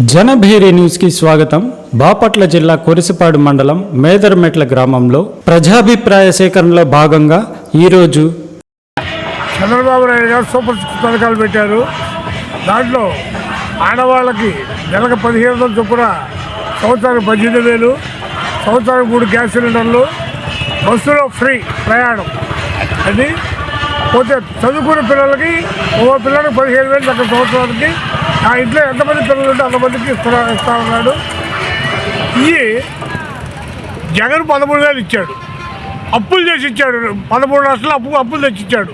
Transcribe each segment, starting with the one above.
జనభేరి న్యూస్కి స్వాగతం. బాపట్ల జిల్లా కొరిసిపాడు మండలం మేదరమెట్ల గ్రామంలో ప్రజాభిప్రాయ సేకరణలో భాగంగా ఈరోజు చంద్రబాబు నాయుడు గారు సూపర్ పథకాలు పెట్టారు. దాంట్లో ఆడవాళ్ళకి నెలకు పదిహేను వందల చొప్పున సంవత్సరానికి పద్దెనిమిది వేలు సంవత్సరానికి మూడు గ్యాస్ సిలిండర్లు బస్సులో ఫ్రీ ప్రయాణం. అది పోతే చదువుకునే పిల్లలకి ఓ పిల్లలకి పదిహేను వేలు తగ్గ సంవత్సరాలకి ఆ ఇంట్లో ఎంతమంది పిల్లలు ఉంటే అంతమందికి ఇస్తున్నా ఇస్తా ఉన్నాడు. ఇవి జగన్ పదమూడు వేలు ఇచ్చాడు. అప్పులు చేసి ఇచ్చాడు. పదమూడు లక్షలు అప్పు అప్పులు తెచ్చి ఇచ్చాడు.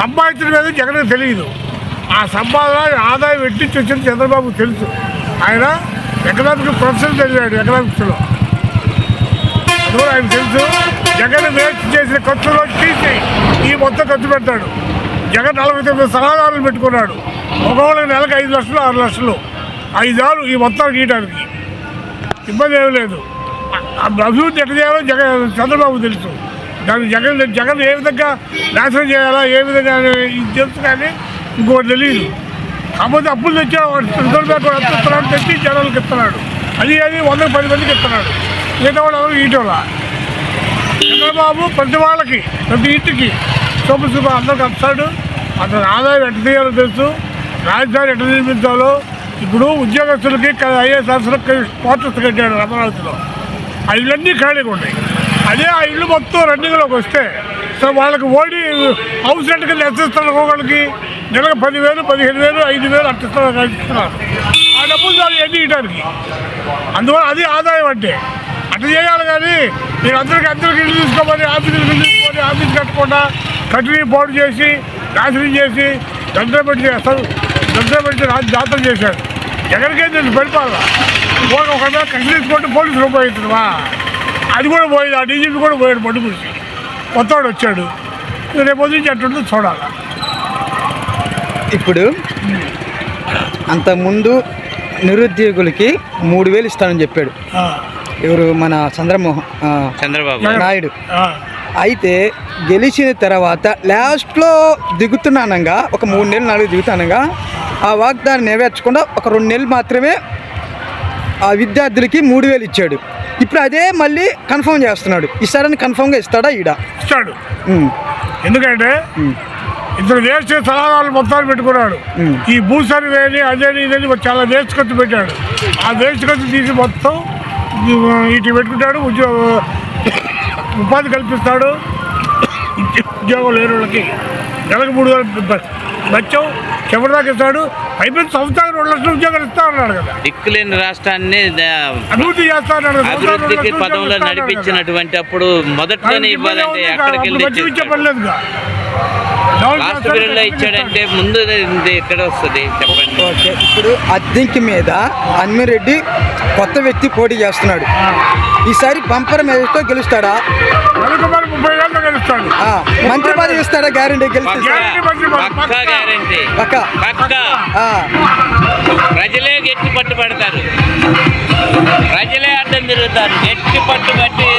సంపాదించిన మీద జగన్కి తెలియదు. ఆ సంపాదన ఆదాయం ఎట్టించి వచ్చింది చంద్రబాబు తెలుసు. ఆయన ఎకనామిక్ ప్రొఫెసర్ తెలియాడు ఎకనామిక్స్లో నువ్వు ఆయన తెలుసు. జగన్ వేస్ట్ చేసిన ఖర్చులో తీసి ఈ మొత్తం ఖర్చు పెడతాడు. జగన్ నలభై తొమ్మిది సలహాదారులు పెట్టుకున్నాడు. ఒకవేళ నెలకు ఐదు లక్షలు ఆరు లక్షలు. ఐదారు ఈ మొత్తం గీయడానికి ఇబ్బంది ఏమీ లేదు. ఆ అభివృద్ధి ఎట్లా చేయాలో జగన్ చంద్రబాబు తెలుసు. దాన్ని జగన్ జగన్ ఏ విధంగా నాశనం చేయాలా ఏ విధంగా ఇది తెలుసు కానీ ఇంకోటి తెలియదు కాకపోతే అప్పులు తెచ్చా రిజర్వ్ బ్యాంక్ ఇస్తున్నాడు తెచ్చి జనాలకు ఇస్తున్నాడు. అది అది వంద పది మందికి ఇస్తున్నాడు. మిగతా ఈటోళ్ళ బాబు చంద్రబాబు ప్రతి వాళ్ళకి ప్రతి ఇంటికి శుభ శుభ. అందరికి వస్తాడు అతని ఆదాయం ఎట్ట తీయాలో తెలుసు రాజధాని ఎట్ట నిర్మించాలో. ఇప్పుడు ఉద్యోగస్తులకి ఐఏఎస్ ఆఫీసర్కి క్వార్టర్స్ కట్టాడు అమరావతిలో ఆ ఇళ్ళన్నీ ఖాళీగా ఉన్నాయి. అదే ఆ ఇల్లు మొత్తం రన్నింగ్లోకి వస్తే సో వాళ్ళకి ఓడి హౌస్ రెంట్ కింద ఎంత ఇస్తున్నారు ఒక్కొక్కరికి నెలకు పదివేలు పదిహేను వేలు ఐదు వేలు అట్ట ఇస్తున్నారు ఇస్తున్నారు. ఆ డబ్బులు చాలు ఎన్ని ఇవ్వడానికి? అందువల్ల అది ఆదాయం అంటే అట్లా చేయాలి కానీ మీరు అందరికి అందరికి ఇల్లు తీసుకోమని ఆఫీసులు ఇల్లు తీసుకొని ఆఫీస్ కట్టకుండా కట్టిని పోటు చేసి నాశనం చేసి దండ పెట్టి అసలు దండ పెట్టి రాజు జాతర చేశాడు ఎక్కడికే నేను పరిపాలన. ఒక కట్టి తీసుకుంటే పోలీసులు ఉపయోగిస్తున్నావా? అది కూడా పోయింది ఆ డీజీపీ కూడా పోయాడు పట్టు గురించి. కొత్తవాడు వచ్చాడు. రేపు నుంచి అట్టుంటుంది చూడాలి. ఇప్పుడు అంతకుముందు నిరుద్యోగులకి మూడు వేలు ఇస్తానని చెప్పాడు. ఎవరు? మన చంద్రమోహన్ చంద్రబాబు. నాయుడు. అయితే గెలిచిన తర్వాత లాస్ట్లో దిగుతున్నానంగా ఒక మూడు నెలలు నాలుగు దిగుతానంగా ఆ వాగ్దాన్ని నెరవేర్చకుండా ఒక రెండు నెలలు మాత్రమే ఆ విద్యార్థులకి మూడు వేలు ఇచ్చాడు. ఇప్పుడు అదే మళ్ళీ కన్ఫర్మ్ చేస్తున్నాడు. ఇస్తాడని కన్ఫర్మ్గా ఇస్తాడా ఈడ? ఇస్తాడు. ఎందుకంటే ఇతను వేస్ట్ సలహాలు మొత్తాలు పెట్టుకున్నాడు. ఈ భూసారి వేని అదేని ఇదని చాలా వేస్ట్ ఖర్చు పెట్టాడు. ఆ వేస్ట్ ఖర్చు తీసి మొత్తం ఇటు పెట్టుకుంటాడు ఉద్యోగ ఉపాధి కల్పిస్తాడు. ఉద్యోగం లేని వాళ్ళకి నెలకు మూడు వేలు బచ్చం చివరిదాకా ఇస్తాడు. అయిపోయిన సంవత్సరానికి రెండు లక్షల ఉద్యోగాలు ఇస్తా అన్నాడు కదా. దిక్కులేని రాష్ట్రాన్ని అభివృద్ధి చేస్తా అన్నాడు అభివృద్ధికి పదంలో. నడిపించినటువంటి అప్పుడు మొదట్లోనే ఇవ్వాలంటే కదా, వెళ్ళి ఇచ్చాడంటే ముందు ఎక్కడ వస్తుంది? చెప్పండి. ఓకే ఇప్పుడు అద్దెంకి మీద అన్మిరెడ్డి కొత్త వ్యక్తి పోటీ చేస్తున్నాడు. ఈసారి బంపర్ మేజర్తో గెలుస్తాడా? గెలుస్తాడు. మంత్రి పదవి ఇస్తాడా గ్యారంటీ? గెలిస్తే గ్యారంటీ మంత్రి పదవి, పక్కా పక్కా. గ్యారంటీ. పక్క. పక్కా. ఆ, ప్రజలే గట్టి పట్టు పడతారు ప్రజలే అడ్డం తిరుగుతారు. గట్టి పట్టు పట్టి